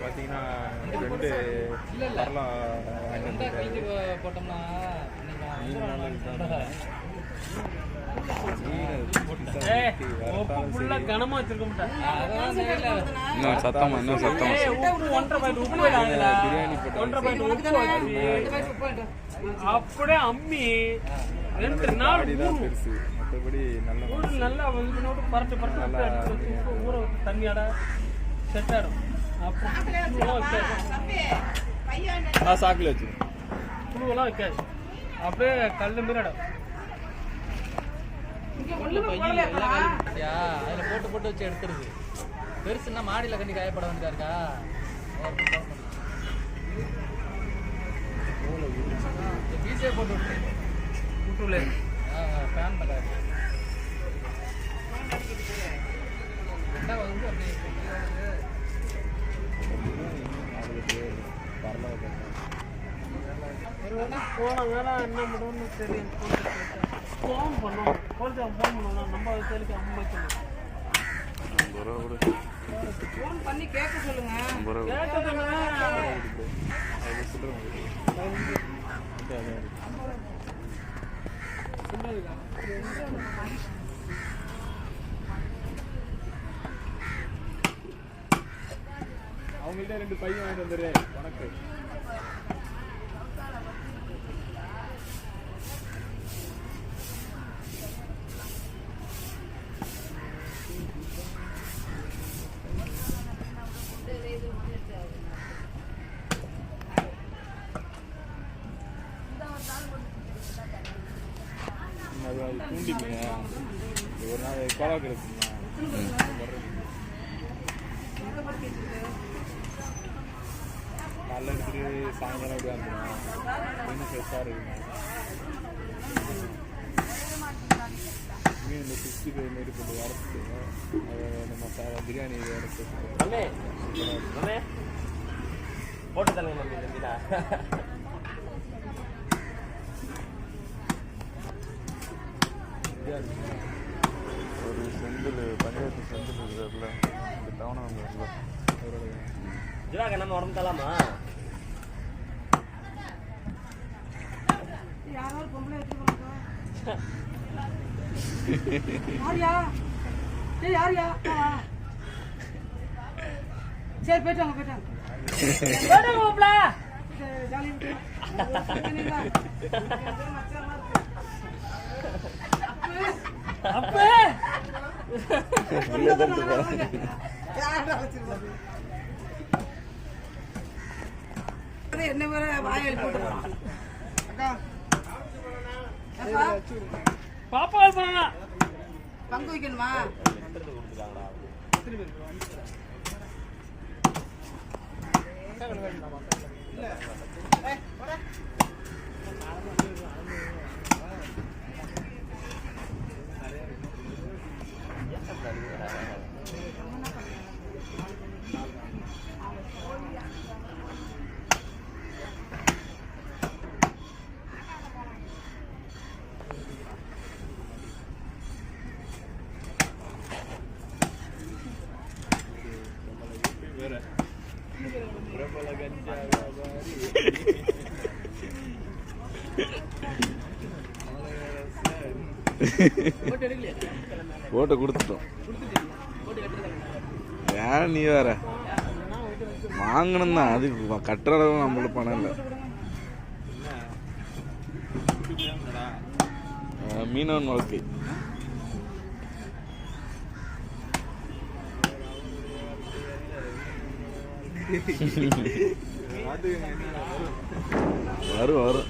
பார்த்தீங்கன்னா ரெண்டு போ- போட்டோம்னா இன்னும் சத்தமா இன்னும் சத்தமா அப்படியே அம்மி ரெண்டு நாள். பெருசு மற்றபடி நல்ல நல்லா பரட்டு பரட்டு ஊற தண்ணியோட வைக்காது. நான் சாக்கில் வச்சு. புழுவெல்லாம் வைக்காது. அப்படியே கல்லு பண்ணிட்டியா? அதுல போட்டு போட்டு வச்சு எடுத்துருது. பெருசுன்னா மாடியில கண்ணி காயப்பட வேண்டியதா போன வேலை என்ன பண்ணுவோம்னு தெரியும் ஃபோன் பண்ணோம் கோல்ஜா ஃபோன் பண்ணுவோம் நம்ம கேளுக்கு அம்மா சொல்லணும் ஃபோன் பண்ணி கேட்க சொல்லுங்க ஐம்பது சொல்லுங்க அவங்கள்ட்ட ரெண்டு பையன் வாங்கிட்டு வந்துடுறேன். உனக்கு. அது அது தூண்டி மீன் இது ஒரு நாள் கோலா கிடக்குங்க காலைல எடுத்துட்டு சாயங்காலம் அப்படியே வந்துடும். மீன் ஃப்ரெஷ்ஷாக இருக்குங்க. மீன் இந்த சிக்ஸ்டி ஃபைவ் மாரி போட்டு வறுத்து அதை இந்த மசாலா பிரியாணி வறுத்து போட்டு மம்மி நம்பிடா ஒரு செந்தில் பஞ்சாயத்து செந்தில் இருக்கிறதுல இந்த டவுன் அவரோட ஜிராக நம்ம உடம்பு தலாமா யாராவது பொம்பளை வச்சுக்கோங்க யாரியா. சரி போயிட்டாங்க போயிட்டாங்க அப்பே என்ன வேற போட்டு பாப்பா பங்கு வைக்கணுமா பாப்பா பிரபல கஞ்சா வியாபாரி ஓட்டை கொடுத்துட்டோம். ஏன் நீ வேற. வாங்கணும் தான் அதுக்கு கட்டுற அளவு நம்மளுக்கு பணம் இல்லை. மீனவன் வாழ்க்கை. வரும் வரும்.